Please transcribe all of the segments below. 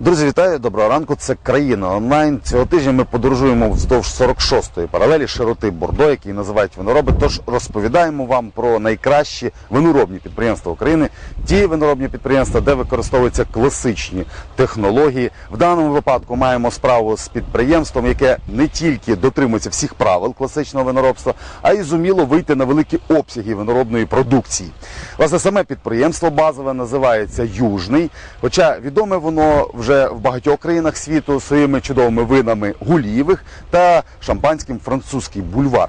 Друзі, вітаю, доброго ранку. Це країна онлайн. Цього тижня ми подорожуємо вздовж 46-ї паралелі широти Бордо, який називають винороби. Тож розповідаємо вам про найкращі виноробні підприємства України, ті виноробні підприємства, де використовуються класичні технології. В даному випадку маємо справу з підприємством, яке не тільки дотримується всіх правил класичного виноробства, а й зуміло вийти на великі обсяги виноробної продукції. Власне, саме підприємство базове називається Южний, хоча відоме воно вже в багатьох країнах світу своїми чудовими винами гулієвих та шампанським французький бульвар.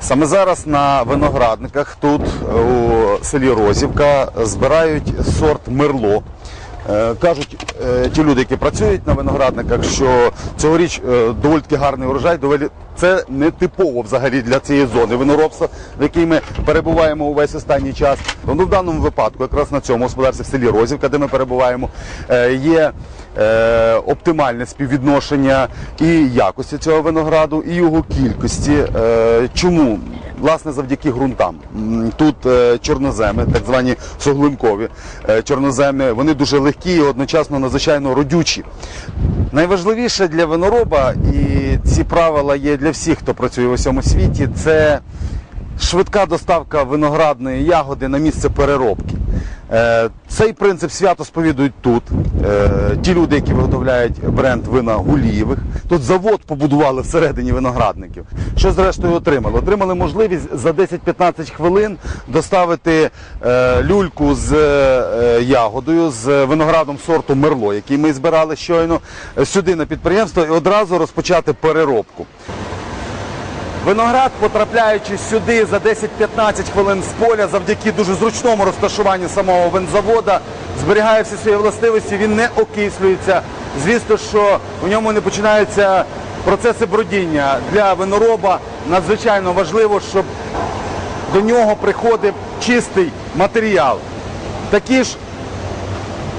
Саме зараз на виноградниках тут у селі Розівка збирають сорт Мерло. Е, Кажуть е, ті люди, які працюють на виноградниках, що цьогоріч е, доволі таки гарний урожай, доволі це не типово взагалі для цієї зони виноробства, в якій ми перебуваємо увесь останній час. Ну, в даному випадку, якраз на цьому господарстві в селі Розівка, де ми перебуваємо, е, є е, оптимальне співвідношення і якості цього винограду, і його кількості. Е, Чому? Власне, завдяки ґрунтам. Тут чорноземи, так звані суглинкові чорноземи, вони дуже легкі і одночасно надзвичайно родючі. Найважливіше для винороба, і ці правила є для всіх, хто працює в усьому світі, це швидка доставка виноградної ягоди на місце переробки. Е, Цей принцип свято сповідують тут. Е, Ті люди, які виготовляють бренд вина Гулієвих. Тут завод побудували всередині виноградників. Що зрештою отримали? Отримали можливість за 10-15 хвилин доставити е, люльку з ягодою, з виноградом сорту Мерло, який ми збирали щойно, сюди на підприємство і одразу розпочати переробку. Виноград, потрапляючи сюди за 10-15 хвилин з поля, завдяки дуже зручному розташуванню самого винзавода, зберігає всі свої властивості, він не окислюється. Звісно, що в ньому не починаються процеси бродіння. Для винороба надзвичайно важливо, щоб до нього приходив чистий матеріал. Такі ж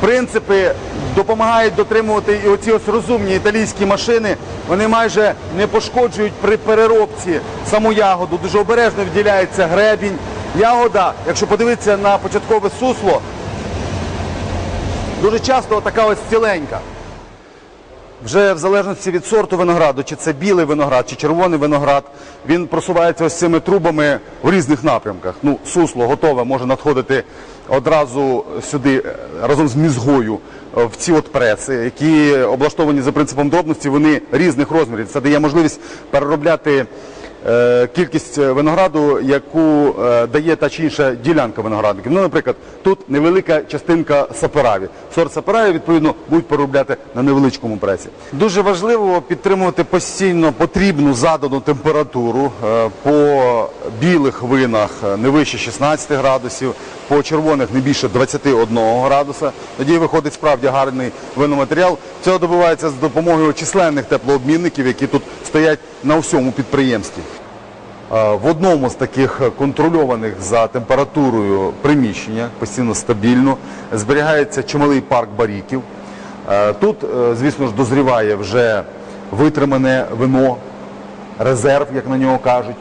принципи допомагають дотримувати і оці ось розумні італійські машини. Вони майже не пошкоджують при переробці саму ягоду. Дуже обережно відділяється гребінь. Ягода, якщо подивитися на початкове сусло, дуже часто така ось ціленька. Вже в залежності від сорту винограду, чи це білий виноград, чи червоний виноград, він просувається ось цими трубами в різних напрямках. Ну, сусло готове може надходити одразу сюди е, разом з мізгою е, в ці от преси, які облаштовані за принципом дробності, вони різних розмірів. Це дає можливість переробляти е, кількість винограду, яку дає та чи інша ділянка виноградників. Ну, наприклад, тут невелика частинка сапераві. Сорт сапераві, відповідно, будуть переробляти на невеличкому пресі. Дуже важливо підтримувати постійно потрібну задану температуру по білих винах не вище 16 градусів, по червоних не більше 21 градуса. Тоді виходить справді гарний виноматеріал. Цього добивається з допомогою численних теплообмінників, які тут стоять на всьому підприємстві. В одному з таких контрольованих за температурою приміщення, постійно стабільно, зберігається чималий парк баріків. Тут, е, звісно ж, дозріває вже витримане вино, резерв, як на нього кажуть.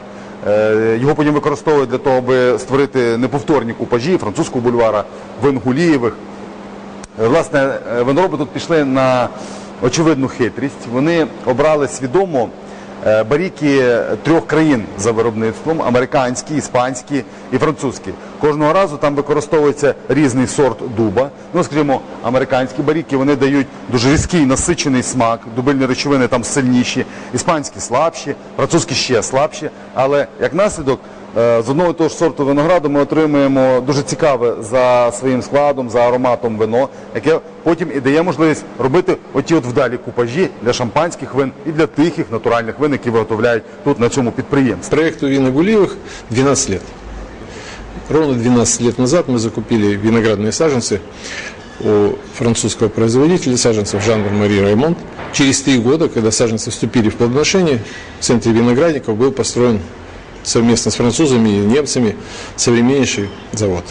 Е, Його потім використовують для того, аби створити неповторні купажі французького бульвара, Венгулієвих. Е, Власне, е, винороби тут пішли на очевидну хитрість. Вони обрали свідомо баріки трьох країн за виробництвом: американські, іспанські і французькі. Кожного разу там використовується різний сорт дуба. Ну, скажімо, американські баріки вони дають дуже різкий насичений смак, дубильні речовини там сильніші, іспанські слабші, французькі ще слабші. Але як наслідок Е, З одного і того ж сорту винограду ми отримуємо дуже цікаве за своїм складом, за ароматом вино, яке потім і дає можливість робити оті от вдалі купажі для шампанських вин і для тихих натуральних вин, які виготовляють тут на цьому підприємстві. Проекту Вина Гулиевых 12 лет. Ровно 12 лет назад мы закупили виноградные саженцы у французского производителя саженцев Жанр Мари Раймонд. Через три года, когда саженцы вступили в плодоношение, в центре виноградников был построен совместно с французами и немцами современнейший завод.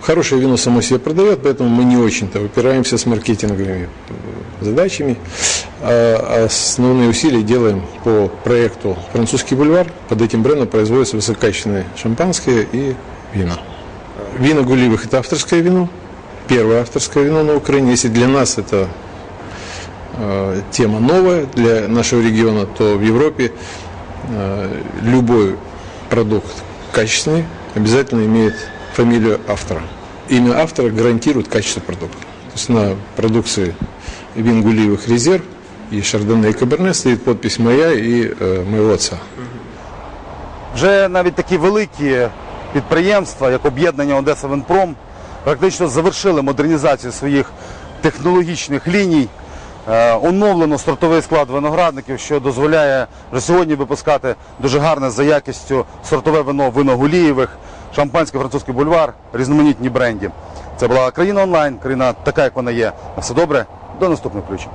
Хорошее вино само себе продает, поэтому мы не очень-то упираемся с маркетинговыми э, задачами. А основные усилия делаем по проекту «Французский бульвар». Под этим брендом производятся высококачественные шампанское и вина. Вина Гулливых – это авторское вино. Первое авторское вино на Украине. Если для нас это э, тема новая для нашего региона, то в Европе э, любой продукт качественный обязательно имеет фамилию автора. Имя автора гарантирует качество продукта. То есть на продукции вин Гулливых резерв и Шардоне и Каберне стоит подпись моя и э, моего отца. Вже навіть такі великі підприємства, як об'єднання Одеса Винпром, практично завершили модернізацію своїх технологічних ліній. Е, Оновлено сортовий склад виноградників, що дозволяє вже сьогодні випускати дуже гарне за якістю сортове вино вино Гулієвих, шампанський французький бульвар, різноманітні бренді. Це була країна онлайн, країна така, як вона є. На все добре, до наступних включень.